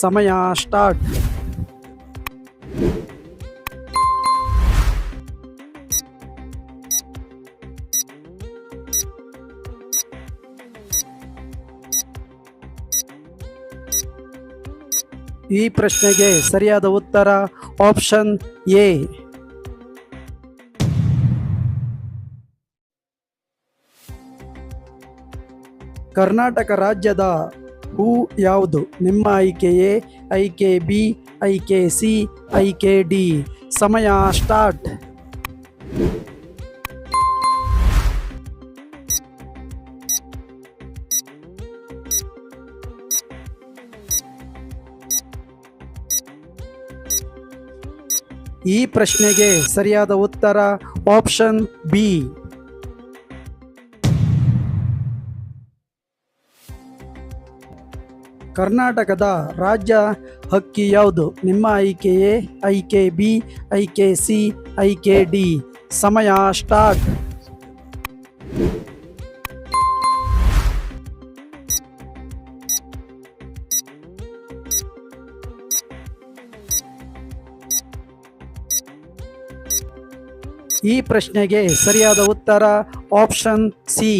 ಸಮಯ ಸ್ಟಾರ್ಟ್. ಈ ಪ್ರಶ್ನೆಗೆ ಸರಿಯಾದ ಉತ್ತರ ಆಪ್ಷನ್ ಎ. ಕರ್ನಾಟಕ ರಾಜ್ಯದ ಹೂ ಯಾವುದು? ನಿಮ್ಮ ಆಯ್ಕೆಯೇ? ಐಕೆ ಬಿ ಐಕೆ ಸಿ ಐಕೆ ಡಿ. ಸಮಯ ಸ್ಟಾರ್ಟ್. ಈ ಪ್ರಶ್ನೆಗೆ ಸರಿಯಾದ ಉತ್ತರ ಆಪ್ಷನ್ ಬಿ. ಕರ್ನಾಟಕದ ರಾಜ್ಯ ಹಕ್ಕಿ ಯಾವುದು? ನಿಮ್ಮ ಆಯ್ಕೆಯೇ ಐಕೆ ಬಿ ಐಕೆ ಸಿ ಐಕೆ ಡಿ ಸಮಯ ಸ್ಟಾರ್ಟ್. ಈ ಪ್ರಶ್ನೆಗೆ ಸರಿಯಾದ ಉತ್ತರ ಆಪ್ಷನ್ ಸಿ.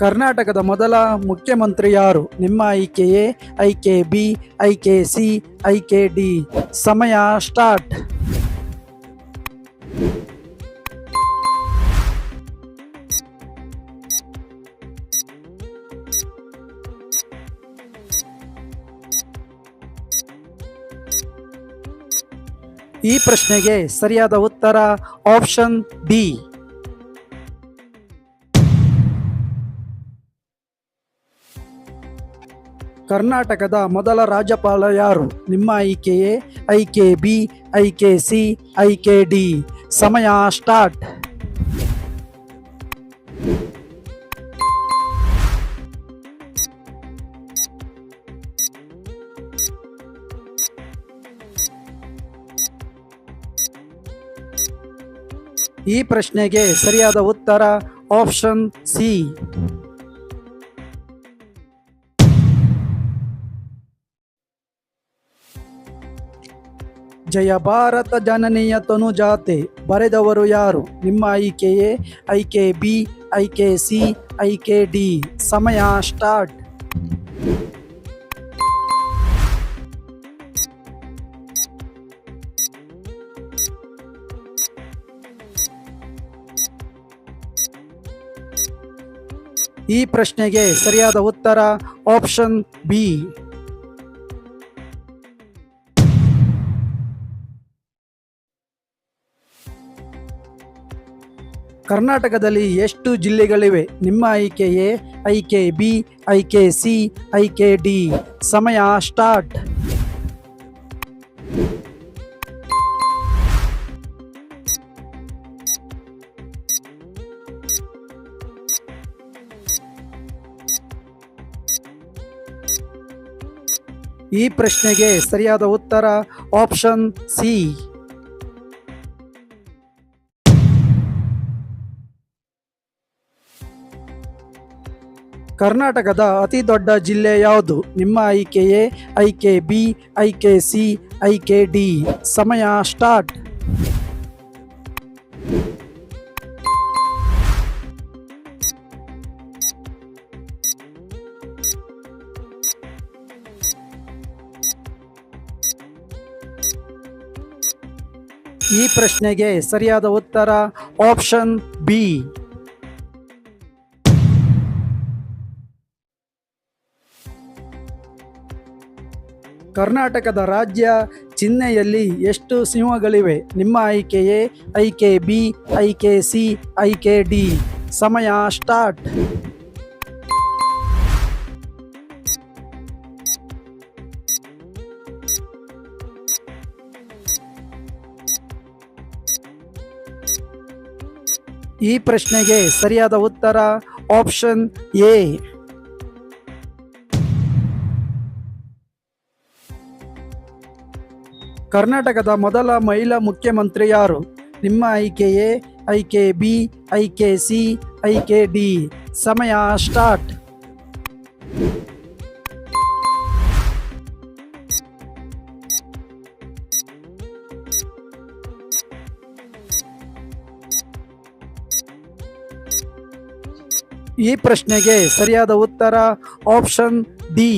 ಕರ್ನಾಟಕದ ಮೊದಲ ಮುಖ್ಯಮಂತ್ರಿ ಯಾರು? ನಿಮ್ಮ ಆಯ್ಕೆಯೇ ಐಕೆ ಬಿ ಐಕೆ ಸಿ ಐಕೆ ಡಿ. ಸಮಯ ಸ್ಟಾರ್ಟ್. ಈ ಪ್ರಶ್ನೆಗೆ ಸರಿಯಾದ ಉತ್ತರ ಆಪ್ಷನ್ ಡಿ ಕರ್ನಾಟಕದ ಮೊದಲ ರಾಜ್ಯಪಾಲ ಯಾರು? ನಿಮ್ಮ ಆಯ್ಕೆಯೇ ಕೆ ಬಿ ಐಕೆ ಸಿ ಐಕೆ ಡಿ. ಸಮಯ ಸ್ಟಾರ್ಟ್. ಈ ಪ್ರಶ್ನೆಗೆ ಸರಿಯಾದ ಉತ್ತರ ಆಪ್ಷನ್ ಸಿ. ಜಯ ಭಾರತ ಜನನೀಯ ತನುಜಾತೆ ಬರೆದವರು ಯಾರು? ನಿಮ್ಮ ಆಯ್ಕೆಯೇ ಐಕೆ ಬಿ ಐಕೆ ಸಿ ಐಕೆ ಡಿ ಸಮಯ ಸ್ಟಾರ್ಟ್. ಈ ಪ್ರಶ್ನೆಗೆ ಸರಿಯಾದ ಉತ್ತರ ಆಪ್ಷನ್ ಬಿ. ಕರ್ನಾಟಕದಲ್ಲಿ ಎಷ್ಟು ಜಿಲ್ಲೆಗಳಿವೆ? ನಿಮ್ಮ ಆಯ್ಕೆಯೇ? ಐಕೆ ಬಿ ಐಕೆ ಸಿ ಐಕೆ ಡಿ. ಸಮಯ ಸ್ಟಾರ್ಟ್. ಈ ಪ್ರಶ್ನೆಗೆ ಸರಿಯಾದ ಉತ್ತರ ಆಪ್ಷನ್ ಸಿ. ಕರ್ನಾಟಕದ ಅತಿ ದೊಡ್ಡ ಜಿಲ್ಲೆ ಯಾವುದು? ನಿಮ್ಮ ಆಯ್ಕೆಯೇ ಐಕೆ ಬಿ ಐಕೆ ಸಿ ಐಕೆ ಡಿ ಸಮಯ ಸ್ಟಾರ್ಟ್. ಈ ಪ್ರಶ್ನೆಗೆ ಸರಿಯಾದ ಉತ್ತರ ಆಪ್ಷನ್ ಬಿ. ಕರ್ನಾಟಕದ ರಾಜ್ಯ ಚಿಹ್ನೆಯಲ್ಲಿ ಎಷ್ಟು ಸಿಂಹಗಳಿವೆ? ನಿಮ್ಮ ಆಯ್ಕೆಯೇ? ಐಕೆ ಬಿ, ಐಕೆ ಸಿ, ಐಕೆ ಡಿ. ಸಮಯ ಸ್ಟಾರ್ಟ್. ಈ ಪ್ರಶ್ನೆಗೆ ಸರಿಯಾದ ಉತ್ತರ ಆಪ್ಷನ್ ಎ. ಕರ್ನಾಟಕದ ಮೊದಲ ಮಹಿಳಾ ಮುಖ್ಯಮಂತ್ರಿ ಯಾರು? ನಿಮ್ಮ ಆಯ್ಕೆ ಎ ಆಯ್ಕೆ ಬಿ ಆಯ್ಕೆ ಸಿ ಐಕೆ ಡಿ ಸಮಯ ಸ್ಟಾರ್ಟ್. ಈ ಪ್ರಶ್ನೆಗೆ ಸರಿಯಾದ ಉತ್ತರ ಆಪ್ಷನ್ ಡಿ.